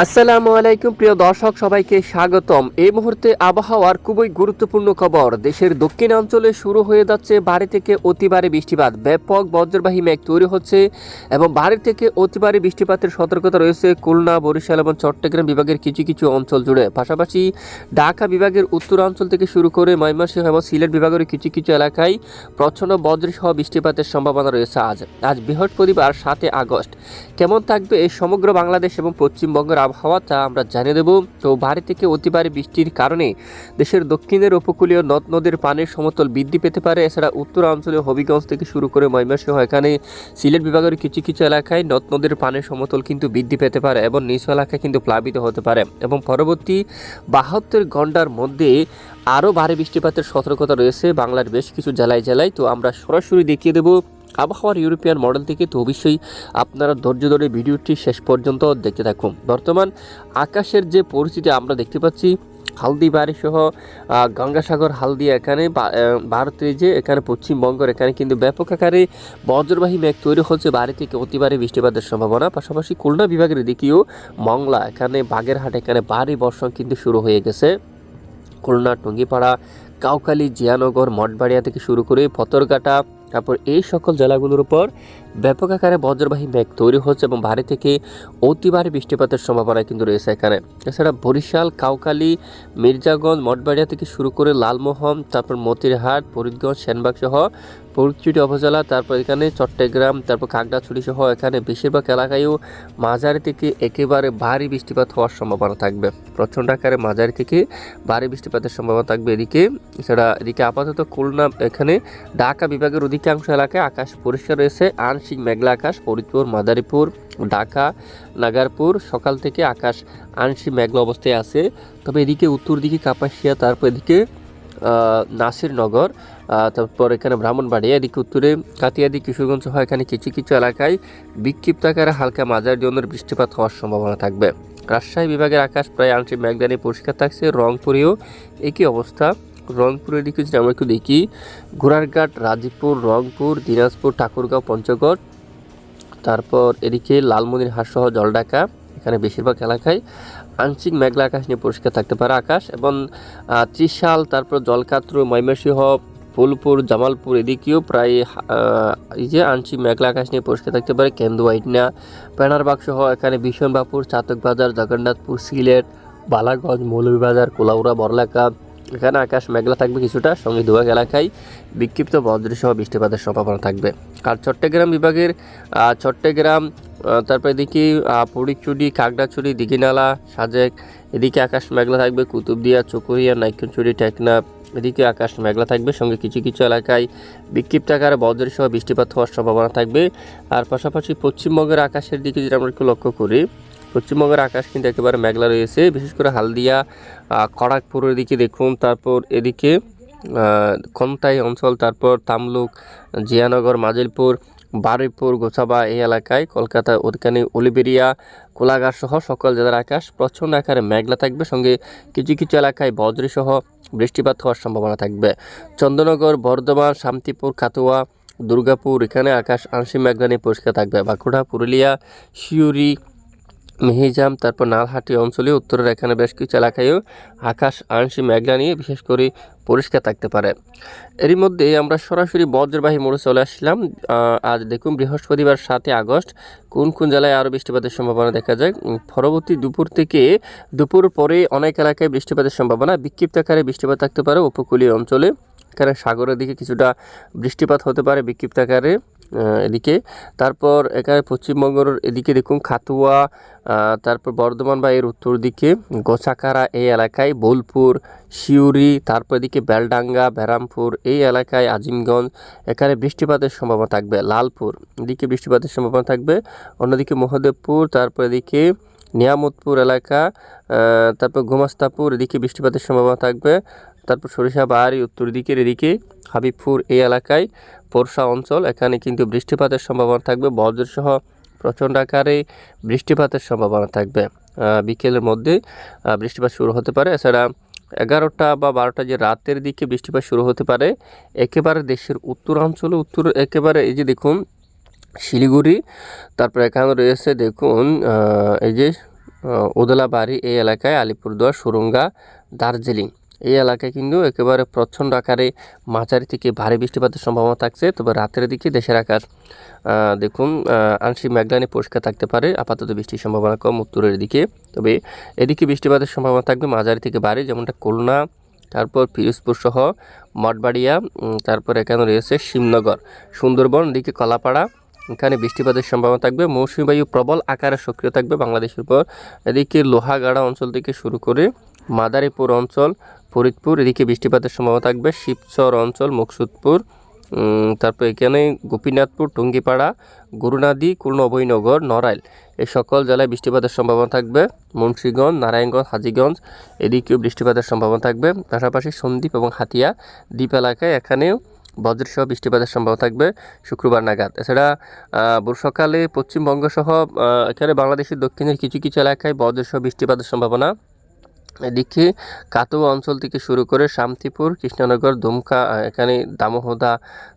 আসসালামু আলাইকুম, প্রিয় দর্শক, সবাইকে স্বাগতম। এই মুহূর্তে আবহাওয়ার খুবই গুরুত্বপূর্ণ খবর। দেশের দক্ষিণ অঞ্চলে শুরু হয়ে যাচ্ছে বাড়ি থেকে অতিবারে বৃষ্টিপাত। ব্যাপক বজ্রবাহী মেঘ তৈরি হচ্ছে এবং বাড়ি থেকে অতিবারে বৃষ্টিপাতের সতর্কতা রয়েছে খুলনা, বরিশাল এবং চট্টগ্রাম বিভাগের কিছু কিছু অঞ্চল জুড়ে। পাশাপাশি ঢাকা বিভাগের উত্তরাঞ্চল থেকে শুরু করে ময়মনসিংহ এবং সিলেট বিভাগের কিছু কিছু এলাকায় প্রচ্ছন্ন বজ্রসহ বৃষ্টিপাতের সম্ভাবনা রয়েছে আজ। আজ বৃহস্পতিবার সাতই আগস্ট। কেমন থাকবে এই সমগ্র বাংলাদেশ এবং পশ্চিমবঙ্গের আবহাওয়া তা আমরা জানিয়ে দেব। তো ভারী থেকে অতি ভারী বৃষ্টির কারণে দেশের দক্ষিণের উপকূলীয় নদ নদীর পানির সমতল বৃদ্ধি পেতে পারে। এছাড়া উত্তরাঞ্চলে হবিগঞ্জ থেকে শুরু করে ময়মনসিংহ, এখানে সিলেট বিভাগের কিছু কিছু এলাকায় নদ নদীর পানির সমতল কিন্তু বৃদ্ধি পেতে পারে এবং নিচু এলাকায় কিন্তু প্লাবিত হতে পারে। এবং পরবর্তী বাহাত্তর ঘণ্টার মধ্যে আরও ভারী বৃষ্টিপাতের সতর্কতা রয়েছে বাংলার বেশ কিছু জেলায় জেলায়। তো আমরা সরাসরি দেখিয়ে দেবো আবহাওয়ার ইউরোপিয়ান মডেল থেকে তো অবশ্যই আপনারা ধৈর্য ধরে ভিডিওটি শেষ পর্যন্ত দেখতে থাকুন। বর্তমান আকাশের যে পরিস্থিতি আমরা দেখতে পাচ্ছি, হালদিবাড়ি সহ গঙ্গাসাগর, হালদিয়া এখানে ভারতের যে এখানে পশ্চিমবঙ্গের এখানে কিন্তু ব্যাপক আকারে বজ্রবাহী মেঘ তৈরি হচ্ছে, বাড়ি থেকে অতিবারে বৃষ্টিপাতের সম্ভাবনা। পাশাপাশি খুলনা বিভাগের দিকেও মংলা এখানে, বাগেরহাট এখানে ভারী বর্ষণ কিন্তু শুরু হয়ে গেছে। খুলনা, টঙ্গিপাড়া কাউকালি জিয়ানগর, মঠবাড়িয়া থেকে শুরু করে ফতরঘাটা তারপর এই সকল জেলাগুলোর উপর ব্যাপক আকারে বজ্রবাহী মেঘ তৈরি হচ্ছে এবং ভারী থেকে অতি ভারী বৃষ্টিপাতের সম্ভাবনা কিন্তু রয়েছে এখানে। এছাড়া বরিশাল কাউকালি মির্জাগঞ্জ, মঠবাড়িয়া থেকে শুরু করে লালমোহন, তারপর মতিরহাট, ফরিদগঞ্জ সেনবাগ সহ ফরিদচুটি উপজেলা, তারপর এখানে চট্টগ্রাম, তারপর কাকড়াছড়ি সহ এখানে বেশিরভাগ এলাকায়ও মাঝারি থেকে একেবারে ভারী বৃষ্টিপাত হওয়ার সম্ভাবনা থাকবে। প্রচণ্ড আকারে মাঝারি থেকে ভারী বৃষ্টিপাতের সম্ভাবনা থাকবে এদিকে। এছাড়া এদিকে আপাতত খুলনা, এখানে ঢাকা বিভাগের অধিকাংশ এলাকায় আকাশ পরিষ্কার রয়েছে। আংশিক মেঘলা আকাশ, ফরিদপুর, মাদারীপুর, ঢাকা, নাগারপুর, সকাল থেকে আকাশ আংশিক মেঘলা অবস্থায় আছে। তবে এদিকে উত্তর দিকে কাপাসিয়া, তারপর এদিকে নাসিরনগর তারপর এখানে ব্রাহ্মণবাড়িয়া এদিকে উত্তরে কাতিয়াদি কিশোরগঞ্জ সহ এখানে কিছু কিছু এলাকায় বিক্ষিপ্ত আকারে হালকা মাঝারি ধরনের বৃষ্টিপাত হওয়ার সম্ভাবনা থাকবে। রাজশাহী বিভাগের আকাশ প্রায় আংশিক মেঘদানি পরিষ্কার থাকছে। রংপুরেও একই অবস্থা। রংপুরের দিকে যদি আমরা একটু দেখি, ঘোড়ারঘাট, রাজীবপুর, রংপুর, দিনাজপুর, ঠাকুরগাঁও, পঞ্চগড়, তারপর এদিকে লালমনিরহাট সহ জলডাকা এখানে বেশিরভাগ এলাকায় আংশিক মেঘলা আকাশ নিয়ে পরিষ্কার থাকতে পারে আকাশ এবং ত্রিশাল, তারপর জলকাত্র, ময়মনসিংহ ফুলপুর, জামালপুর এদিকেও প্রায় এই যে আংশিক মেঘলা আকাশ নিয়ে পরিষ্কার থাকতে পারে। কেন্দু কেন্দুয়াইটনা বাক্স সহ এখানে বিশনবাপুর চাতকবাজার জগন্নাথপুর, সিলেট, বালাগঞ্জ, মৌলভীবাজার, কোলাউড়া বরলাকা এখানে আকাশ মেঘলা থাকবে কিছুটা, সঙ্গে দুয়াগ এলাকায় বিক্ষিপ্ত বজ্রসহ বৃষ্টিপাতের সম্ভাবনা থাকবে। আর চট্টগ্রাম বিভাগের চট্টগ্রাম তারপর এদিকে ফটিকচুরি কাকড়াছড়ি দিঘিনালা, সাজেক, এদিকে আকাশ মেঘলা থাকবে, কুতুবদিয়া, চকুরিয়া, নাইকনচুরি, টেকনাফ, এদিকে আকাশ মেঘলা থাকবে, সঙ্গে কিছু কিছু এলাকায় বিক্ষিপ্ত আকারে বজ্রসহ বৃষ্টিপাত হওয়ার সম্ভাবনা থাকবে। আর পাশাপাশি পশ্চিমবঙ্গের আকাশের দিকে যদি আমরা একটু লক্ষ্য করি পশ্চিমবঙ্গের আকাশ কিন্তু একেবারে মেঘলা রয়েছে। বিশেষ করে হালদিয়া আহ, খড়গপুরের দিকে দেখুন তারপর এদিকে খন্তাই অঞ্চল তারপর তামলুক জিয়ানগর মাজিলপুর বারুইপুর গোছাবা এই এলাকায় কলকাতা ওখানে উলিবেরিয়া কোলাঘাট সহ সকল জেলার আকাশ প্রচণ্ড আকারে মেঘলা থাকবে। সঙ্গে কিছু কিছু এলাকায় বজ্রসহ বৃষ্টিপাত হওয়ার সম্ভাবনা থাকবে। চন্দ্রনগর বর্ধমান শান্তিপুর খাতুয়া দুর্গাপুর এখানে আকাশ আংশিক মেঘলা নিয়ে পরিষ্কার থাকবে। বাঁকুড়া পুরুলিয়া শিউরি মেহিজাম, তারপর নালহাটি অঞ্চলে উত্তরের এখানে বেশ কিছু এলাকায়ও আকাশ, আংশিক মেঘলা নিয়ে বিশেষ করে পরিষ্কার থাকতে পারে। এরই মধ্যে আমরা সরাসরি বজ্রবাহী মোড়ে চলে আসলাম। আজ দেখুন বৃহস্পতিবার সাতই আগস্ট, কোন কোন জেলায় আরও বৃষ্টিপাতের সম্ভাবনা দেখা যায়? পরবর্তী দুপুর থেকে দুপুর পরে অনেক এলাকায় বৃষ্টিপাতের সম্ভাবনা। বিক্ষিপ্ত আকারে বৃষ্টিপাত থাকতে পারে উপকূলীয় অঞ্চলে। এখানে সাগরের দিকে কিছুটা বৃষ্টিপাত হতে পারে বিক্ষিপ্ত আকারে। এদিকে। তারপর এখানে পশ্চিমবঙ্গের এদিকে দেখুন খাতুয়া তারপর বর্ধমান বা এর উত্তর দিকে গোছাকারা এই এলাকায়, বোলপুর শিউরি তারপর এদিকে বেলডাঙ্গা, ব্যারামপুর এই এলাকায় আজিমগঞ্জ, এখানে বৃষ্টিপাতের সম্ভাবনা থাকবে। লালপুর, এদিকে বৃষ্টিপাতের সম্ভাবনা থাকবে। অন্যদিকে মহদেবপুর, তারপর এদিকে নিয়ামতপুর এলাকা তারপর গোমাস্তাপুর এদিকে বৃষ্টিপাতের সম্ভাবনা থাকবে। তারপর সরিষাবাড়ি উত্তর দিকের এদিকে হাবিবপুর এই এলাকায়। পোরশা অঞ্চল, এখানে কিন্তু বৃষ্টিপাতের সম্ভাবনা থাকবে। বজ্রসহ প্রচণ্ড আকারে বৃষ্টিপাতের সম্ভাবনা থাকবে। বিকেলের মধ্যে বৃষ্টিপাত শুরু হতে পারে। এছাড়া এগারোটা বা বারোটা যে রাতের দিকে বৃষ্টিপাত শুরু হতে পারে, একেবারে দেশের উত্তরাঞ্চলে, উত্তর একেবারে এই যে দেখুন, শিলিগুড়ি, তারপর এখানে রয়েছে দেখুন এই যে ওদলাবাড়ি এই এলাকায়, আলিপুরদুয়ার, সুরঙ্গা, দার্জিলিং। এই এলাকায় কিন্তু একেবারে প্রচণ্ড আকারে মাঝারি থেকে ভারী বৃষ্টিপাতের সম্ভাবনা থাকছে। তবে রাতের দিকে দেশের আহ, দেখুন আংশিক মেঘলানি পরিষ্কার থাকতে পারে আপাতত বৃষ্টির সম্ভাবনা কম উত্তরের দিকে। তবে এদিকে বৃষ্টিপাতের সম্ভাবনা থাকবে মাঝারি থেকে ভারী যেমনটা খুলনা তারপর পিরোজপুর সহ মঠবাড়িয়া তারপর এখানে রয়েছে শিবনগর সুন্দরবন এদিকে কলাপাড়া এখানে বৃষ্টিপাতের সম্ভাবনা থাকবে। মৌসুমী বায়ু প্রবল আকারে সক্রিয় থাকবে বাংলাদেশের উপর। এদিকে লোহাগাড়া অঞ্চল থেকে শুরু করে মাদারীপুর অঞ্চল ফরিদপুর এদিকে বৃষ্টিপাতের সম্ভাবনা থাকবে। শিবচর অঞ্চল মুকসুদপুর তারপর এখানে গোপীনাথপুর টুঙ্গিপাড়া গুরুনাদি খুলনা অভয়নগর নড়াইল। এই সকল জেলায় বৃষ্টিপাতের সম্ভাবনা থাকবে। মুন্সীগঞ্জ নারায়ণগঞ্জ হাজীগঞ্জ এদিকেও বৃষ্টিপাতের সম্ভাবনা থাকবে। পাশাপাশি সন্দ্বীপ এবং হাতিয়া দ্বীপ এলাকায় এখানেও বজ্রসহ বৃষ্টিপাতের সম্ভাবনা থাকবে শুক্রবার নাগাদ। এছাড়া আহ, ভোর সকালে পশ্চিমবঙ্গ এখানে বাংলাদেশের দক্ষিণের কিছু কিছু এলাকায় বজ্রসহ বৃষ্টিপাতের সম্ভাবনা এদিকে কাটোয়া অঞ্চল থেকে শুরু করে শান্তিপুর, কৃষ্ণনগর, দুমকা এখানে দামোহদা,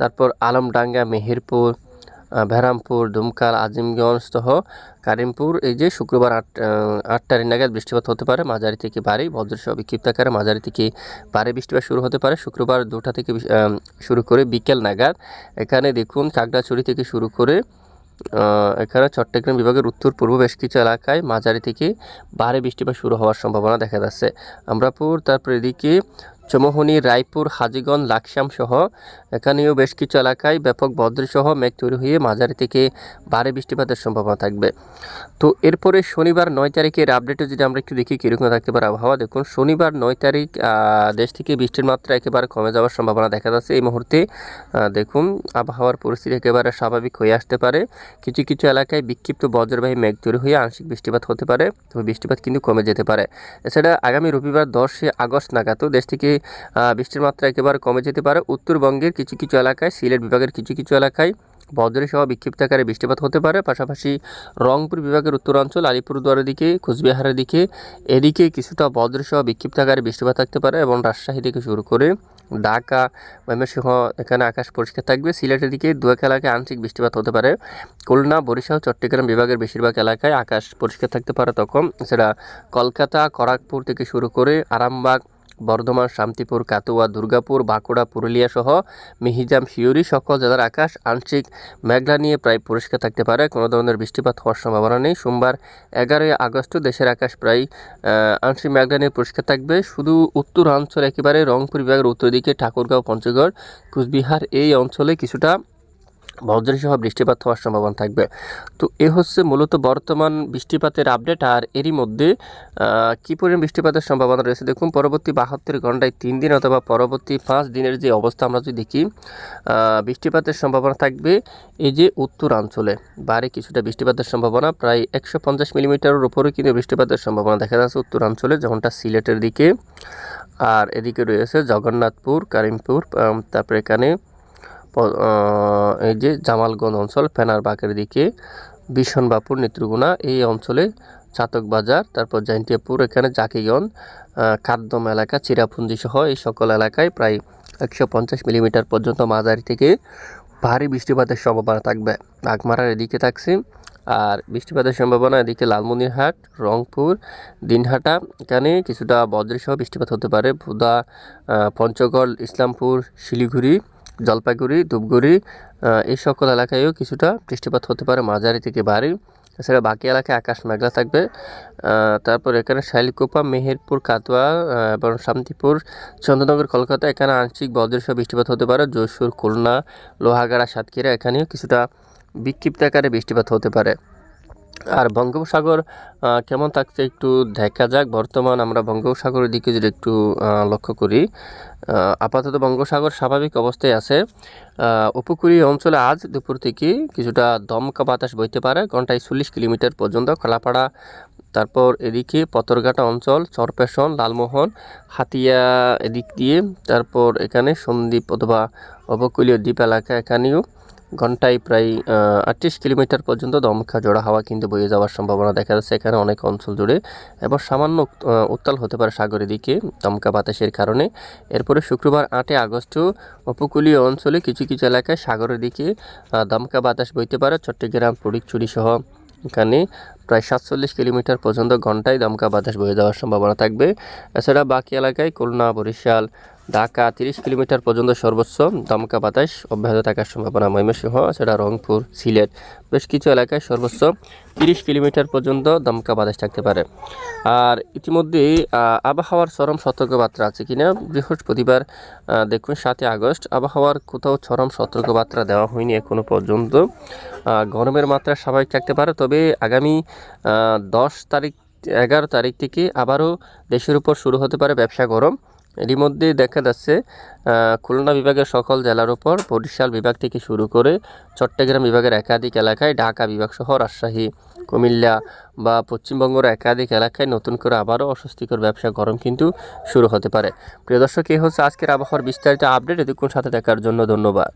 তারপর আলমডাঙ্গা, মেহেরপুর ভেরামপুর দুমকাল আজিমগঞ্জ সহ কারিমপুর। এই যে শুক্রবার আট আটটার নাগাদ বৃষ্টিপাত হতে পারে, মাঝারি থেকে ভারী, বজ্রসহ বিক্ষিপ্ত আকারে মাঝারি থেকে ভারী বৃষ্টিপাত শুরু হতে পারে। শুক্রবার দুটা থেকে শুরু করে বিকেল নাগাদ। এখানে দেখুন খাগড়াছড়ি থেকে শুরু করে এখানে চট্টগ্রাম বিভাগের উত্তর, পূর্ব বেশ কিছু এলাকায় মাঝারি থেকে ভারী বৃষ্টিপাত শুরু হওয়ার সম্ভাবনা দেখা যাচ্ছে। আমরাপুর, তারপর এদিকে চমোহনি, রায়পুর, হাজিগঞ্জ, লাকসাম সহ এখানেও বেশ কিছু এলাকায় ব্যাপক বজ্রসহ মেঘ তৈরি হয়ে মাঝারি থেকে ভারী বৃষ্টিপাতের সম্ভাবনা থাকবে। তো এরপরে শনিবার নয় তারিখের আপডেটে যদি আমরা একটু দেখি, কীরকম থাকতে পারে আবহাওয়া? দেখুন, শনিবার নয় তারিখ দেশ থেকে বৃষ্টির মাত্রা একেবারে কমে যাওয়ার সম্ভাবনা দেখা যাচ্ছে। এই মুহূর্তে দেখুন, আবহাওয়ার পরিস্থিতি একেবারে স্বাভাবিক হয়ে আসতে পারে। কিছু কিছু এলাকায় বিক্ষিপ্ত বজ্রবাহী মেঘ তৈরি হয়ে আংশিক বৃষ্টিপাত হতে পারে, তবে বৃষ্টিপাত কিন্তু কমে যেতে পারে। এছাড়া আগামী রবিবার দশই আগস্ট নাগাদও দেশ থেকে বৃষ্টির মাত্রা একেবারে কমে যেতে পারে। উত্তরবঙ্গের কিছু কিছু এলাকায়, সিলেট বিভাগের কিছু কিছু এলাকায় বজ্রসহ বিক্ষিপ্ত আকারে বৃষ্টিপাত হতে পারে। পাশাপাশি রংপুর বিভাগের উত্তরাঞ্চল, আলিপুরদুয়ারের দিকে, কোচবিহারের দিকে, এদিকে কিছুটা বজ্রসহ বিক্ষিপ্ত আকারে বৃষ্টিপাত থাকতে পারে এবং রাজশাহী থেকে শুরু করে ঢাকা, ময়মনসিংহ এখানে আকাশ পরিষ্কার থাকবে। সিলেটের দিকে দু এক এলাকায় আংশিক বৃষ্টিপাত হতে পারে। খুলনা, বরিশাল, চট্টগ্রাম বিভাগের বেশিরভাগ এলাকায় আকাশ পরিষ্কার থাকতে পারে তখন। এছাড়া কলকাতা খড়গপুর থেকে শুরু করে আরামবাগ বর্ধমান, শান্তিপুর কাতুয়া দুর্গাপুর, বাঁকুড়া, পুরুলিয়া সহ মিহিজাম শিউরি সকল জেলার আকাশ আংশিক মেঘলা নিয়ে প্রায় পরিষ্কার থাকতে পারে। কোনো ধরনের বৃষ্টিপাত হওয়ার সম্ভাবনা নেই। সোমবার এগারোই আগস্ট দেশের আকাশ প্রায় আংশিক মেঘলা নিয়ে পরিষ্কার থাকবে। শুধু উত্তরাঞ্চল একেবারে রংপুর বিভাগের উত্তর দিকে, ঠাকুরগাঁও, পঞ্চগড়, কুচবিহার এই অঞ্চলে কিছুটা বজ্রসহ বৃষ্টিপাত হওয়ার সম্ভাবনা থাকবে। তো এ হচ্ছে মূলত বর্তমান বৃষ্টিপাতের আপডেট আর এরই মধ্যে কী পরিমাণ বৃষ্টিপাতের সম্ভাবনা রয়েছে? দেখুন, পরবর্তী বাহাত্তর ঘন্টায় তিন দিন অথবা পরবর্তী পাঁচ দিনের যে অবস্থা আমরা যদি দেখি বৃষ্টিপাতের সম্ভাবনা থাকবে এই যে উত্তরাঞ্চলে। বাড়ি কিছুটা বৃষ্টিপাতের সম্ভাবনা, প্রায় একশো পঞ্চাশ মিলিমিটারের উপরে কিন্তু বৃষ্টিপাতের সম্ভাবনা দেখা যাচ্ছে উত্তরাঞ্চলে, যেমনটা সিলেটের দিকে। আর এদিকে রয়েছে জগন্নাথপুর, কারিমপুর তারপরে এখানে এই যে জামালগঞ্জ অঞ্চল, ফেনারবাগের দিকে বিশনবাপুর নেত্রকোনা, এই অঞ্চলে চাতক বাজার, তারপর জাইন্টিয়াপুর এখানে জাকিগঞ্জ কাদ্দম এলাকা চিরাপুঞ্জি সহ এই সকল এলাকায় প্রায় একশো পঞ্চাশ মিলিমিটার পর্যন্ত মাঝারি থেকে ভারী বৃষ্টিপাতের সম্ভাবনা থাকবে। বাগমারার এদিকে থাকছে। আর বৃষ্টিপাতের সম্ভাবনা এদিকে লালমনিরহাট, রংপুর, দিনহাটা, এখানে কিছুটা বজ্রসহ বৃষ্টিপাত হতে পারে। ভুদা পঞ্চগড়, ইসলামপুর, শিলিগুড়ি জলপাইগুড়ি ধূপগুড়ি এই সকল এলাকায়ও কিছুটা বৃষ্টিপাত হতে পারে মাঝারি থেকে ভারী। এছাড়া বাকি এলাকায় আকাশ মেঘলা থাকবে। তারপর এখানে শাইলকুপা মেহেরপুর আহ, এবং শান্তিপুর চন্দ্রনগর কলকাতা এখানে আংশিক বজ্রসহ বৃষ্টিপাত হতে পারে। যশোর খুলনা লোহাগাড়া সাতক্ষীরা এখানেও কিছুটা বিক্ষিপ্ত আকারে বৃষ্টিপাত হতে পারে। আর বঙ্গোপসাগর কেমন থাকছে একটু দেখা যাক। বর্তমান আমরা বঙ্গোপসাগরের দিকে যদি একটু লক্ষ্য করি আপাতত বঙ্গোপসাগর স্বাভাবিক অবস্থায় আছে। উপকূলীয় অঞ্চলে আজ দুপুর থেকে কিছুটা দমকা বাতাস বইতে পারে, ঘন্টায় চল্লিশ কিলোমিটার পর্যন্ত। কলাপাড়া, তারপর এদিকে পতরঘাটা অঞ্চল, চরপেশন, লালমোহন, হাতিয়া এদিক দিয়ে, তারপর এখানে সন্দ্বীপ অথবা উপকূলীয় দ্বীপ এলাকা এখানেও ঘন্টায় প্রায় আটত্রিশ কিলোমিটার পর্যন্ত দমকা জোড়া হাওয়া কিন্তু বয়ে যাওয়ার সম্ভাবনা দেখা যাচ্ছে। এখানে অনেক অঞ্চল জুড়ে এবং সামান্য উত- উত্তাল হতে পারে সাগরের দিকে দমকা বাতাসের কারণে। এরপরে শুক্রবার আটই আগস্টও উপকূলীয় অঞ্চলে কিছু কিছু এলাকায় সাগরের দিকে দমকা বাতাস বইতে পারে। চট্টগ্রাম ফটিকছড়ি সহ এখানে প্রায় সাতচল্লিশ কিলোমিটার পর্যন্ত ঘন্টায় দমকা বাতাস বয়ে যাওয়ার সম্ভাবনা থাকবে। এছাড়া বাকি এলাকায় খুলনা, বরিশাল ঢাকা তিরিশ কিলোমিটার পর্যন্ত সর্বোচ্চ দমকা বাতাস অব্যাহত থাকার সম্ভাবনা ময়মনসিংহ এছাড়া রংপুর, সিলেট, বেশ কিছু এলাকায় সর্বোচ্চ তিরিশ কিলোমিটার পর্যন্ত দমকা বাতাস থাকতে পারে। আর ইতিমধ্যেই আবহাওয়ার চরম সতর্কবার্তা আছে কিনা? বৃহস্পতিবার দেখুন সাতই আগস্ট, আবহাওয়ার কোথাও চরম সতর্কবার্তা দেওয়া হয়নি এখনও পর্যন্ত। গরমের মাত্রা স্বাভাবিক থাকতে পারে, তবে আগামী দশ তারিখ, এগারো তারিখ থেকে আবারও দেশের উপর শুরু হতে পারে ব্যবসা গরম। এরই মধ্যে দেখা যাচ্ছে খুলনা বিভাগের সকল জেলার ওপর বরিশাল বিভাগ থেকে শুরু করে চট্টগ্রাম বিভাগের একাধিক এলাকায়, ঢাকা বিভাগ সহ রাজশাহী, কুমিল্লা বা পশ্চিমবঙ্গের একাধিক এলাকায় নতুন করে আবারও অস্বস্তিকর ব্যবসা গরম কিন্তু শুরু হতে পারে। প্রিয় দর্শক, এই হচ্ছে আজকের আবহাওয়ার বিস্তারিত আপডেট। এতক্ষণ সাথে দেখার জন্য ধন্যবাদ।